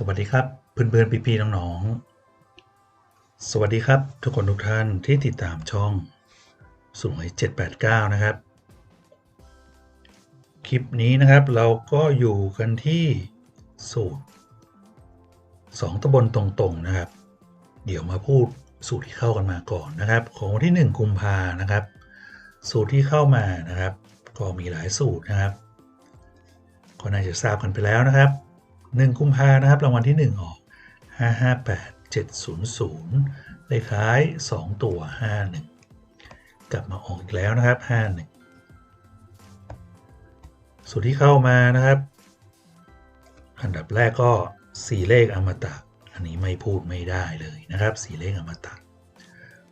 สวัสดีครับเพื่อนๆพี่ๆน้องๆ สวัสดีครับทุกคนทุกท่านที่ติดตามช่องสวย789 นะครับ คลิปนี้นะครับเราก็อยู่กันที่สูตร 2ตำบลตรงๆนะครับ เดี๋ยวมาพูดสูตรที่เข้ากันมาก่อนนะครับ ของวันที่ 1 กุมภานะครับ สูตรที่เข้ามานะครับ ก็มีหลายสูตรนะครับ ก็น่าจะทราบกันไปแล้วนะครับ 1กุมภานะครับรางวัลที่ 1 ออก 558 700เลขท้าย 2 ตัว 51 กลับมาออกอีกแล้วนะครับ 51 สูตรที่เข้ามานะครับ อันดับแรกก็ 4 เลขอมตะ อันนี้ไม่พูดไม่ได้เลยนะครับ 4 เลขอมตะ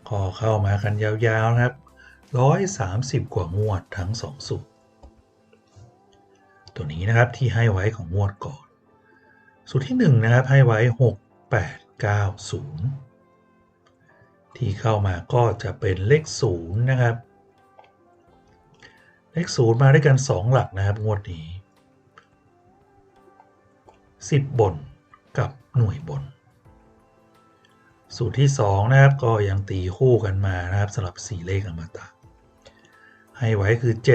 ก็เข้ามากันยาวๆนะครับ 130 กว่างวดทั้ง 2 สูตรตัวนี้นะครับที่ให้ไว้ของงวดก่อน สูตรที่1นะครับให้ไว้ 6 8 9 0 ที่เข้ามาก็จะเป็นเลข0นะครับ เลข0มาด้วยกัน 2 หลักนะครับงวดนี้ 10 บนกับหน่วยบน สูตรที่ 2 นะครับก็ยังตีคู่กันมานะครับสำหรับ 4 เลขอมตะ ให้ไว้คือ 7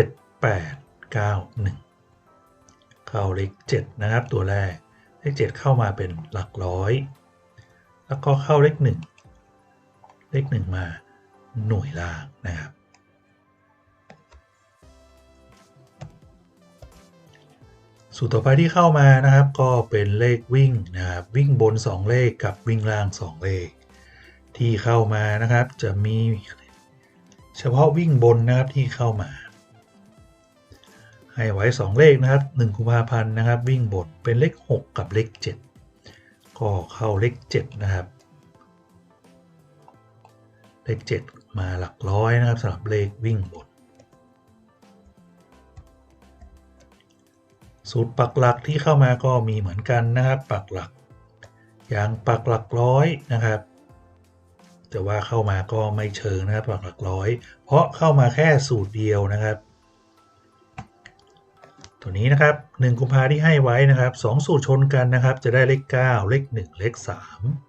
8 9 1 เข้าเลข 7 นะครับตัวแรก เลข 7 เข้ามาเป็นหลักร้อย แล้วก็เข้าเลข 1 เลข 1 มาหน่วยล่างนะครับ สูตรต่อไปที่เข้ามานะครับก็เป็นเลขวิ่งนะครับวิ่งบน 2 เลขกับวิ่งล่าง 2 เลข ที่เข้ามานะครับจะมี เฉพาะวิ่งบนนะครับที่เข้ามา ให้ไว้ 2 เลขนะครับ1กุมภาพันธ์นะครับ วิ่งบนเป็นเลข 6 กับเลข 7 ก็เข้าเลข 7 นะครับ เลข 7 มาหลักร้อยนะครับสำหรับเลขวิ่งบนสูตรปักหลักที่เข้ามาก็มีเหมือนกันนะครับ ปักหลัก อย่างปักหลักร้อยนะครับ แต่ว่าเข้ามาก็ไม่เชิงนะครับปักหลักร้อย เพราะเข้ามาแค่สูตรเดียวนะครับ ตัวนี้นะครับ1กุมภาที่ให้ไว้นะครับ2สูตรชนกันนะครับ จะได้เลข 9 เลข 1 เลข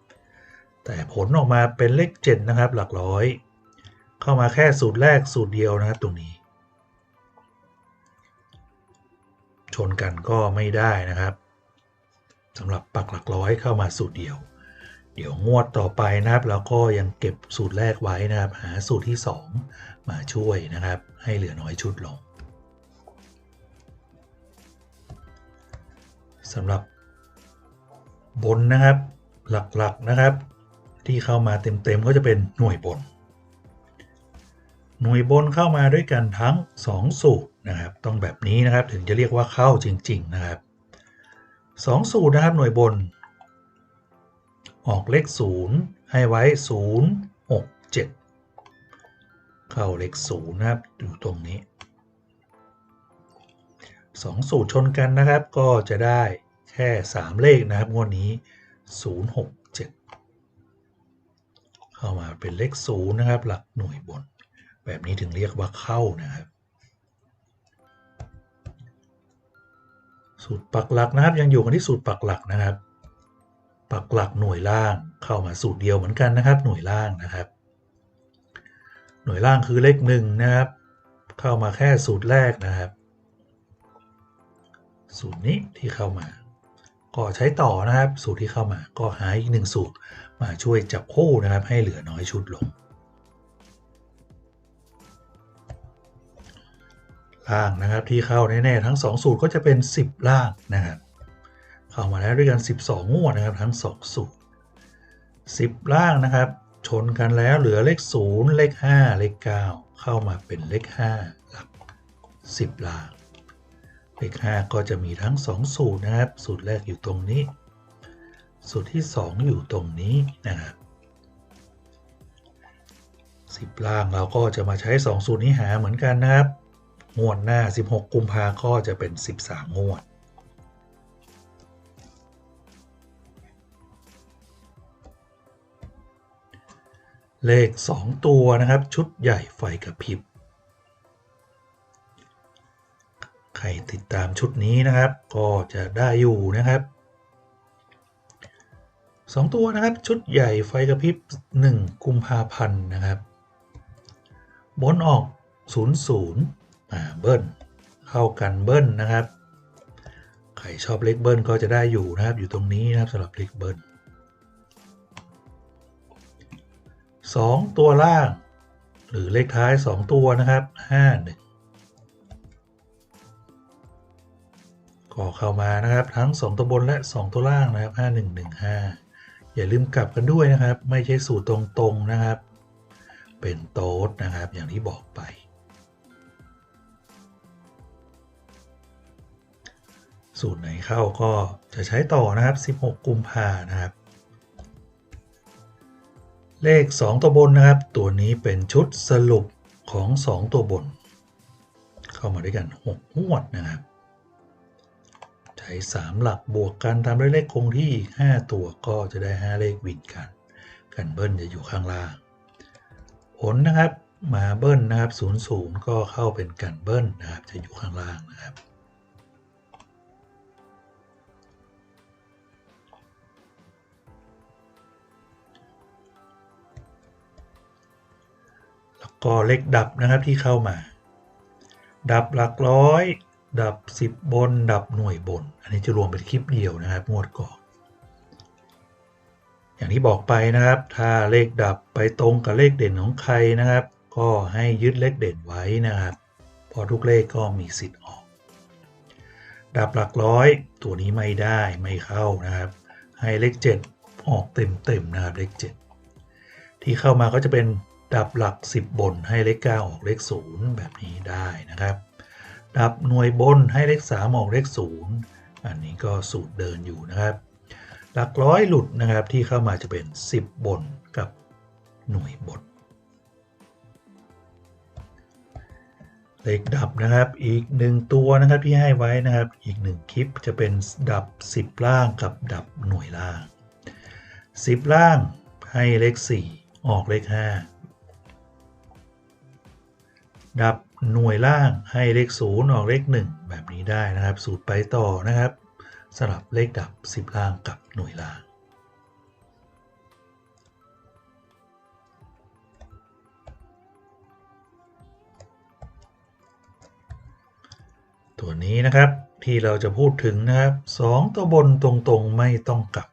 3 แต่ผลออกมาเป็นเลข 7 นะครับ หลักร้อย เข้ามาแค่สูตรแรกสูตรเดียวนะครับตรงนี้ ชนกันก็ไม่ได้นะครับสำหรับปักหลักร้อยเข้ามาสูตรเดียว เดี๋ยวงวดต่อไปนะครับเราก็ยังเก็บสูตรแรกไว้นะครับ หาสูตรที่ 2 มาช่วยนะครับ ให้เหลือน้อยชุดลง สำหรับบนนะครับ หลักๆนะครับ ที่เข้ามาเต็มๆก็จะเป็นหน่วยบน หน่วยบนเข้ามาด้วยกันทั้ง 2 สูตรนะครับ ต้องแบบนี้นะครับถึงจะเรียกว่าเข้าจริง ๆ นะครับ 2 สูตรนะครับหน่วยบน ออกเลข 0 ให้ไว้ 0 6 7 เข้าเลข 0 นะครับอยู่ตรงนี้ 2 สูตรชนกันนะครับก็จะได้ แค่ 3 เลขนะครับงวดนี้ 0 6 7 เข้ามาเป็นเลข0นะครับ หลักหน่วยบน แบบนี้ถึงเรียกว่าเข้านะครับ สูตรปักหลักนะครับยังอยู่กันที่สูตรปักหลักนะครับ ปักหลักหน่วยล่างเข้ามาสูตรเดียวเหมือนกันนะครับ หน่วยล่างนะครับ หน่วยล่างคือเลขหนึ่งนะครับ เข้ามาแค่สูตรแรกนะครับ สูตรนี้ที่เข้ามา ก็ใช้ต่อนะครับ สูตรที่เข้ามาก็หาอีกหนึ่งสูตรมาช่วยจับคู่นะครับ ให้เหลือน้อยชุดลง ล่างนะครับที่เข้าแน่ๆทั้ง 2 สูตรก็จะเป็น 10 ล่างนะครับเข้ามาแล้วด้วยกัน 12งวดนะครับ ทั้ง 2 สูตร 10 ล่างนะครับ ชนกันแล้วเหลือเลข 0 เลข 5 เลข 9 เข้ามาเป็นเลข5หลัก10 ล่าง เลข5ก็จะมีทั้ง 2 สูตรนะครับ สูตรแรกอยู่ตรงนี้ สูตรที่ 2 อยู่ตรงนี้นะครับ10 ล่างเราก็จะมาใช้ 2 สูตรนี้หาเหมือนกันนะครับ งวดหน้า 16 กุมภาก็จะเป็น 13 งวดเลข 2 ตัวนะครับ ชุดใหญ่ไฟกระพริบ ครติดตามชุดนี้นะครับ ก็จะได้อยู่นะครับ 2 ตัวนะครับชุดใหญ่ไฟกระพริบ 1 กุมภาพันธ์นะครับ บนออก 00อ่าเบิ้ลเข้ากันเบิ้ลนะครับ ใครชอบเลขเบิ้ลก็จะได้อยู่นะครับอยู่ตรงนี้นะครับสำหรับเลขเบิ้ลสองตัวล่าง หรือเลขท้าย 2 ตัวนะครับ 5 1 ก็เข้ามานะครับทั้ง 2 ตัวบนและ 2 ตัวล่างนะครับ 5 1 1 5 อย่าลืมกลับกันด้วยนะครับ ไม่ใช่สูตรตรงๆนะครับ เป็นโต๊ดนะครับอย่างที่บอกไป สูตรไหนเข้าก็จะใช้ต่อนะครับ 16 กุมภานะครับ เลข 2 ตัวบนนะครับ ตัวนี้เป็นชุดสรุปของ 2 ตัวบน เข้ามาด้วยกัน6งวดนะครับ ช้3หลักบวกกันทำด้วยเลขคงที่ 5 ตัวก็จะได้ 5 เลขวินกัน กันเบิ้ลจะอยู่ข้างล่าง ผลนะครับมาเบิ้ลนะครับ00ก็เข้าเป็นกันเบิ้ลนะครับจะอยู่ข้างล่างนะครับแล้วก็เลขดับนะครับที่เข้ามา ดับหลักร้อย ดับ 10 บน ดับหน่วยบน อันนี้จะรวมเป็นคลิปเดียวนะครับงวดก่อน อย่างที่บอกไปนะครับ ถ้าเลขดับไปตรงกับเลขเด่นของใครนะครับ ก็ให้ยึดเลขเด่นไว้นะครับพอทุกเลขก็มีสิทธิ์ออก ดับหลักร้อยตัวนี้ไม่ได้ไม่เข้านะครับ ให้เลข 7 ออกเต็มๆนะครับเลข 7 ที่เข้ามาก็จะเป็นดับหลัก 10 บนให้เลข 9 ออกเลข 0 แบบนี้ได้นะครับ ดับหน่วยบนให้เลข3ออกเลข0อันนี้ก็สูตรเดินอยู่นะครับ หลักร้อยหลุดนะครับที่เข้ามาจะเป็น 10 บนกับหน่วยบนเลขดับนะครับอีกหนึ่งตัวนะครับที่ให้ไว้นะครับอีกหนึ่งคลิปจะเป็นดับ 10 ล่างกับดับหน่วยล่าง 10 ล่างให้เลข 4 ออกเลข 5 ดับ หน่วยล่างให้เลข0ออกเลข1 แบบนี้ได้นะครับ สูตรไปต่อนะครับสำหรับเลขดับ 10 ล่างกับหน่วยล่าง ตัวนี้นะครับที่เราจะพูดถึงนะครับ 2 ตัวบนตรงๆไม่ต้องกลับ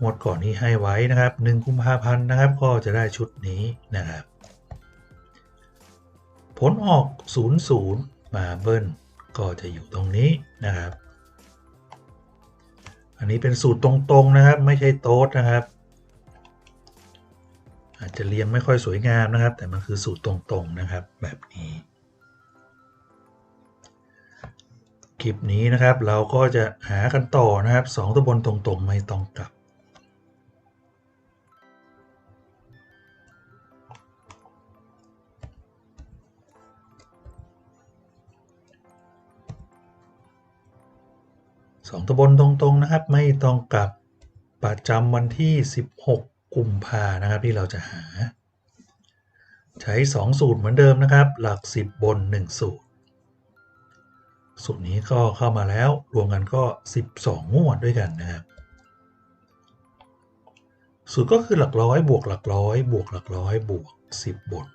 งวดก่อนนี้ให้ไว้นะครับ1กุมภาพันธ์นะครับ ก็จะได้ชุดนี้นะครับ ผลออก 00 มาเบิ้ลก็จะอยู่ตรงนี้นะครับ อันนี้เป็นสูตรตรงๆนะครับ ไม่ใช่โต๊ดนะครับ อาจจะเรียงไม่ค่อยสวยงามนะครับ แต่มันคือสูตรตรงๆนะครับ แบบนี้คลิปนี้นะครับเราก็จะหากันต่อนะครับ2ตัวบนตรงๆ ไม่ต้องกลับ สองตัวบนตรงๆนะครับ ไม่ต้องกลับประจำวันที่ 16 กุมภานะครับที่เราจะหา ใช้ 2 สูตรเหมือนเดิมนะครับ หลัก 10 บน 1 สูตร สูตรนี้ก็เข้ามาแล้วรวมกันก็ 12 งวดด้วยกันนะครับ สูตรก็คือหลักร้อยบวกหลักร้อยบวกหลักร้อยบวก 10บท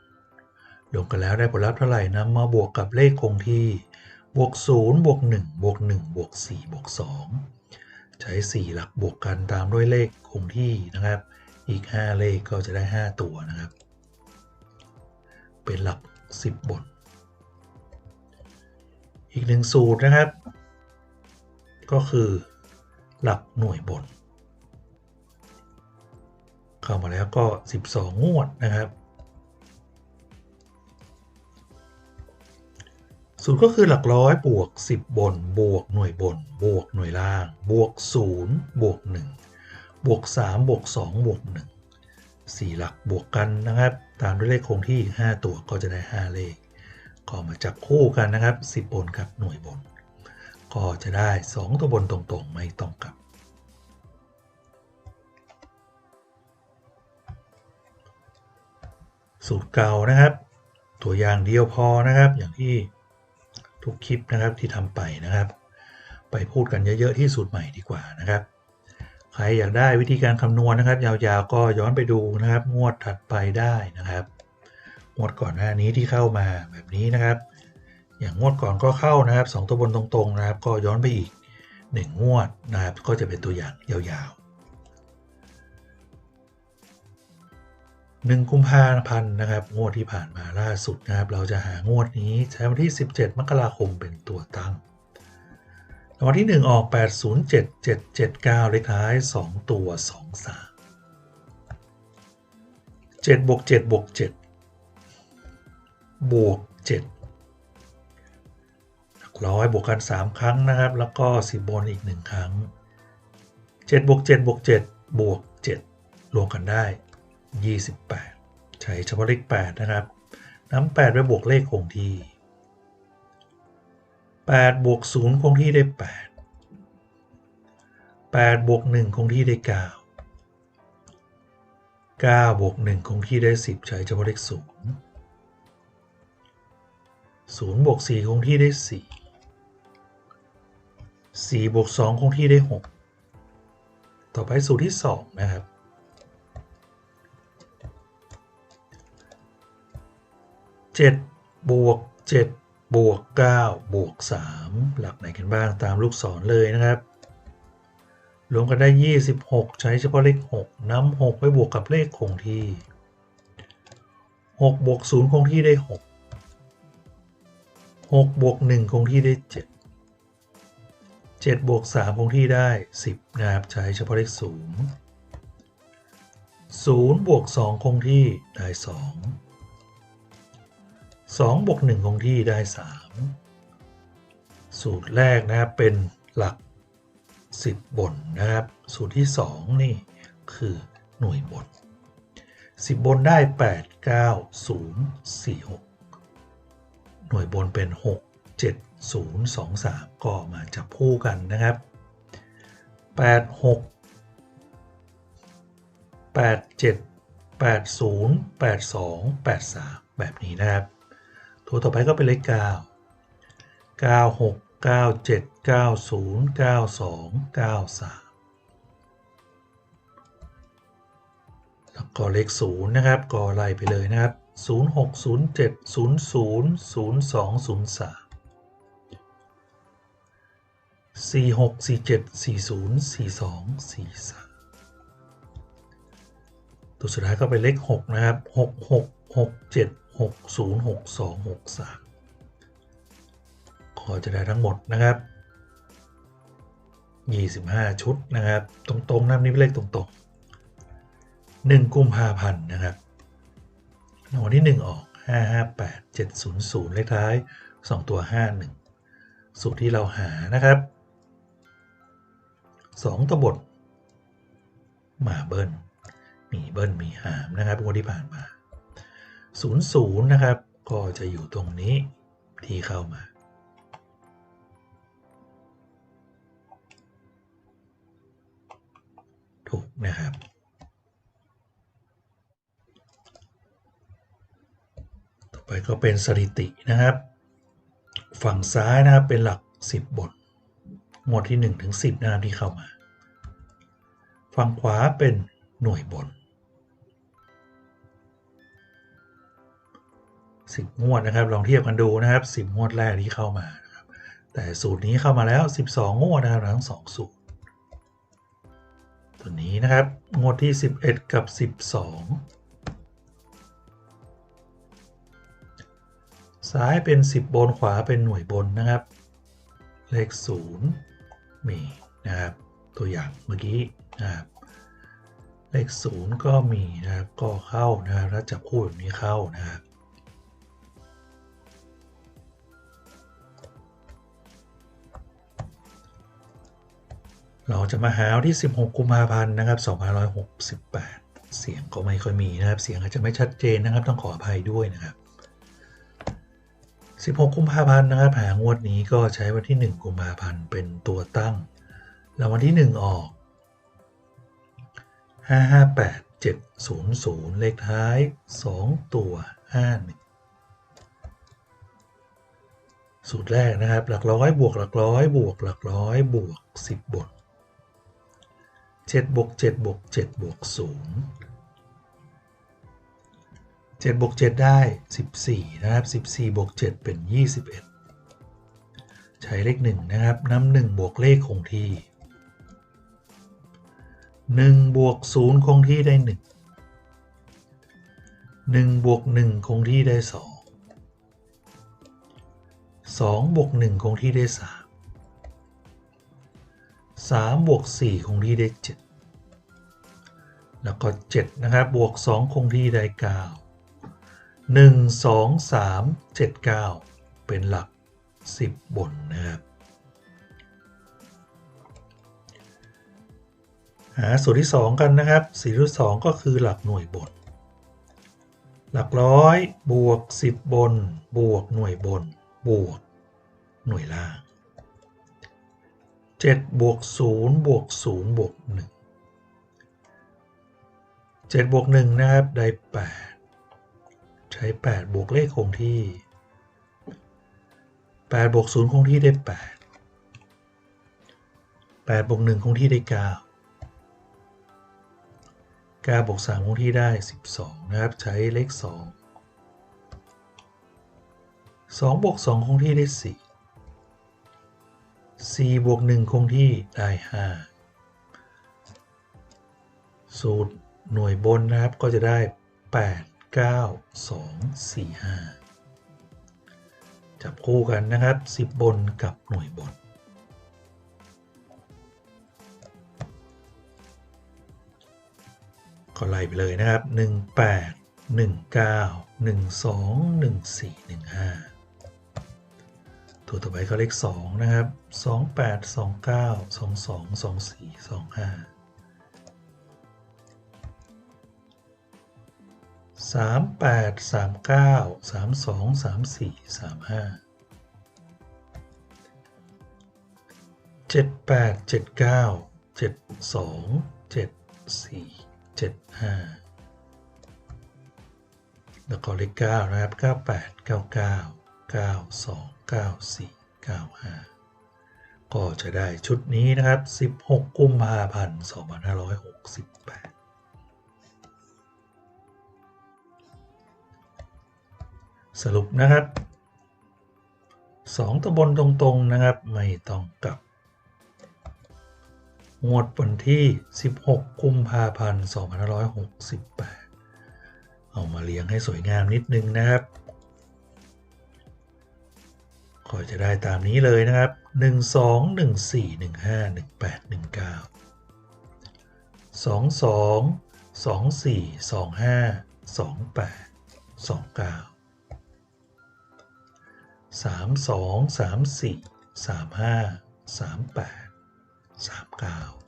รวมกันแล้วได้ผลลัพธ์เท่าไหร่นะมาบวกกับเลขคงที่ บวก0บวก1บวก1บวก4บวก2 ใช้ 4 หลักบวกกันตามด้วยเลขคงที่นะครับ อีก 5 เลขก็จะได้ 5 ตัวนะครับ เป็นหลัก 10 บท อีกหนึ่งสูตรนะครับ ก็คือหลักหน่วยบนเข้ามาแล้วก็ 12 งวดนะครับ สูตรก็คือหลักร้อยบวก 10 บน บวกหน่วยบน บวกหน่วยล่าง บวก 0 บวก 1 บวก 3 บวก 2 บวก 1 4 หลักบวกกันนะครับ ตามด้วยเลขคงที่ 5 ตัวก็จะได้ 5 เลข ก็มาจับคู่กันนะครับ 10 บนกับหน่วยบน ก็จะได้ 2 ตัวบนตรงๆ ไม่ต้องกลับ สูตรเก่านะครับ ตัวอย่างเดียวพอนะครับอย่างที่ ทุกคลิปนะครับที่ทำไปนะครับ ไปพูดกันเยอะๆที่สูตรใหม่ดีกว่านะครับ ใครอยากได้วิธีการคำนวณนะครับ ยาวๆก็ย้อนไปดูนะครับ งวดถัดไปได้นะครับงวดก่อนหน้านี้ที่เข้ามาแบบนี้นะครับ อย่างงวดก่อนก็เข้านะครับ 2 ตัวบนตรงๆนะครับ ก็ย้อนไปอีก 1 งวดนะครับ ก็จะเป็นตัวอย่างยาวๆ หนึ่งกุมภาพันธ์นะครับงวดที่ผ่านมาล่าสุดนะครับ เราจะหางวดนี้ใช้วันที่ 17 มกราคมเป็นตัวตั้งรางวัลที่ 1 ออก 807779 เลขท้าย 2 ตัว 23 7บวก7บวก7บวก7หลักร้อยบวกกัน 3 ครั้งนะครับ แล้วก็ 10 บนอีก 1 ครั้ง7บวก7บวก7บวก7รวมกันได้ 28 ใช้เฉพาะเลข 8 นะครับนำ8ไปบวกเลขคงที่ 8 บวก 0 คงที่ได้ 8 8 บวก 1 คงที่ได้ 9 9 บวก 1 คงที่ได้ 10 ใช้เฉพาะเลข 0 0 บวก 4 คงที่ได้ 4 4 บวก 2 คงที่ได้ 6 ต่อไปสูตรที่ 2 นะครับ เจ็ดบวกเจ็ดบวกเก้าบวกสามหลักไหนกันบ้างตามลูกศรเลยนะครับ รวมกันได้ 26 ใช้เฉพาะเลข 6นำ6ไปบวกกับเลขคงที่ 6 บวก 0 คงที่ได้ 6 6 บวก 1 คงที่ได้ 7 7 บวก 3 คงที่ได้ 10 นะครับ ใช้เฉพาะเลข 0 0 บวก 2 คงที่ได้ 2 2บวก1คงที่ได้ 3 สูตรแรกนะครับเป็นหลัก 10 บนนะครับ สูตรที่ 2 นี่คือหน่วยบน 10 บนได้ 8 9 0 4 6 หน่วยบนเป็น 6 7 0 2 3 ก็มาจับคู่กันนะครับ 8 6 8 7 8 0 8 2 8 3 แบบนี้นะครับ ตัวต่อไปก็เป็นเลข9 9 6 9 7 9 0 9 2 9 3แล้วก็เลข0นะครับก็ไล่ไปเลยนะครับ0 6 0 7 0 0 0 2 0 3 4 6 4 7 4 0 4 2 4 3ตัวสุดท้ายก็เป็นเลข6นะครับ6 6 6 7 6 0 6 2 6 3ก็จะได้ทั้งหมดนะครับ 25 ชุดนะครับ ตรงๆนะนี่เป็นเลขตรงๆ1กุมภาพันธ์นะครับรางวัลที่ 1 ออก 558 700 เลขท้าย 2 ตัว 51 สูตรที่เราหานะครับ 2ตัวบทมาเบิ้ลมีเบิ้ลมีหามนะครับงวดที่ผ่านมา 00 นะครับ ก็จะอยู่ตรงนี้ที่เข้ามา ถูกนะครับ ต่อไปก็เป็นสถิตินะครับ ฝั่งซ้ายนะครับเป็นหลัก 10 บท หมวดที่ 1 ถึง 10 นะครับที่เข้ามา ฝั่งขวาเป็นหน่วยบน 10 งวดนะครับ ลองเทียบกันดูนะครับ 10 งวดแรกที่เข้ามานะครับแต่สูตรนี้เข้ามาแล้ว 12 งวดนะครับทั้ง2สูตรตัวนี้นะครับ งวดที่ 11 กับ 12 ซ้ายเป็น 10 บนขวาเป็นหน่วยบนนะครับ เลข 0 มีนะครับ ตัวอย่างเมื่อกี้นะครับเลข 0 ก็มีนะครับ ก็เข้านะครับถ้าจับคู่แบบนี้เข้านะครับ เราจะมาหาวที่ 16 กุมภาพันธ์นะครับ2568 เสียงก็ไม่ค่อยมีนะครับ เสียงอาจจะไม่ชัดเจนนะครับ ต้องขออภัยด้วยนะครับ 16 กุมภาพันธ์นะครับ หางวดนี้ก็ใช้วันที่ 1 กุมภาพันธ์เป็นตัวตั้ง แล้ววันที่ 1 ออก 558 700 เลขท้าย 2 ตัว 51สูตรแรกนะครับ หลักร้อยบวกหลักร้อยบวกหลักร้อยบวก 10 บท 7บวก7บวก7บวก0 7บวก7ได้ 14 นะครับ14บวก7เป็น 21 ใช้เลข 1 นะครับนำ1บวกเลขคงที่1บวก0คงที่ได้ 1 1บวก1คงที่ได้ 2 2บวก1คงที่ได้ 3 3บวก4คงที่ได้ 7 แล้วก็ 7 นะครับ บวก 2 คงที่ได้ 9 1 2 3 7 9 เป็นหลัก 10 บนนะครับ หาสูตรที่ 2 กันนะครับสูตรที่2ก็คือหลักหน่วยบน หลักร้อยบวก 10 บน บวกหน่วยบน บวก หน่วยล่าง 7 บวก 0 บวก 0 บวก 1 7บวก1นะครับได้ 8 ใช้ 8 บวกเลขคงที่ 8 บวก 0 คงที่ได้ 8 8 บวก 1 คงที่ได้ 9 9 บวก 3 คงที่ได้ 12 นะครับ ใช้เลข 2 2 บวก 2 คงที่ได้ 4 4 บวก 1 คงที่ได้ 5 สูตร หน่วยบนนะครับก็จะได้ 8 9 2 4 5 จับคู่กันนะครับ 10 บนกับหน่วยบน ก็ไล่ไปเลยนะครับ 18 19 12 14 15 ตัวต่อไปก็เลข 2 นะครับ 28 29 22 24 25 38 39 32 34 35 78 79 72 74 75แล้วก็เลข9นะครับ98 99 92 94 95ก็จะได้ชุดนี้นะครับ16กุมภาพันธ์2568ส สรุปนะครับ2ตะบนตรงๆนะครับ ไม่ต้องกลับ งวดวันที่ 16 กุมภาพันธ์2568 เอามาเลี้ยงให้สวยงามนิดนึงนะครับก็จะได้ตามนี้เลยนะครับ 1 2 1 4 1 5 1 8 1 9 2 2 2 4 2 5 2 8 2 9 3 2 3 4 3 5 3 8 3 9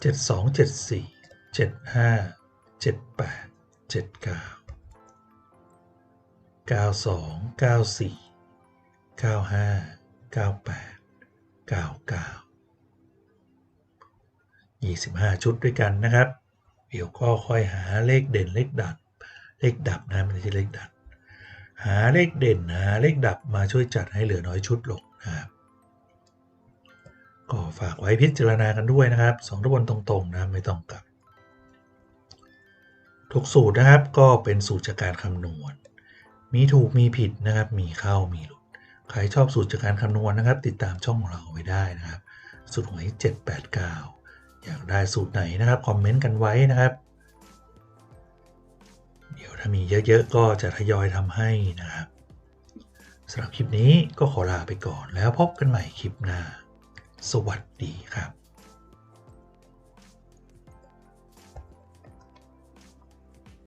7 2 7 4 7 5 7 8 7 9 92 94 95 98 99 25 ชุดด้วยกันนะครับ เดี๋ยวก็ค่อยหาเลขเด่นเลขดับ เลขดับนะไม่ใช่เลขดัด หาเลขเด่นหาเลขดับมาช่วยจัดให้เหลือน้อยชุดลงนะครับก็ฝากไว้พิจารณากันด้วยนะครับสองตะบนตรงๆนะไม่ต้องกลับ ทุกสูตรนะครับก็เป็นสูตรจากการคำนวณ มีถูกมีผิดนะครับมีเข้ามีหลุด ใครชอบสูตรจากการคำนวณนะครับ ติดตามช่องของเราไว้ได้นะครับ สูตรหวย789 อยากได้สูตรไหนนะครับคอมเมนต์กันไว้นะครับ เดี๋ยวถ้ามีเยอะๆก็จะทยอยทำให้นะครับสำหรับคลิปนี้ก็ขอลาไปก่อนแล้วพบกันใหม่คลิปหน้า สวัสดีครับ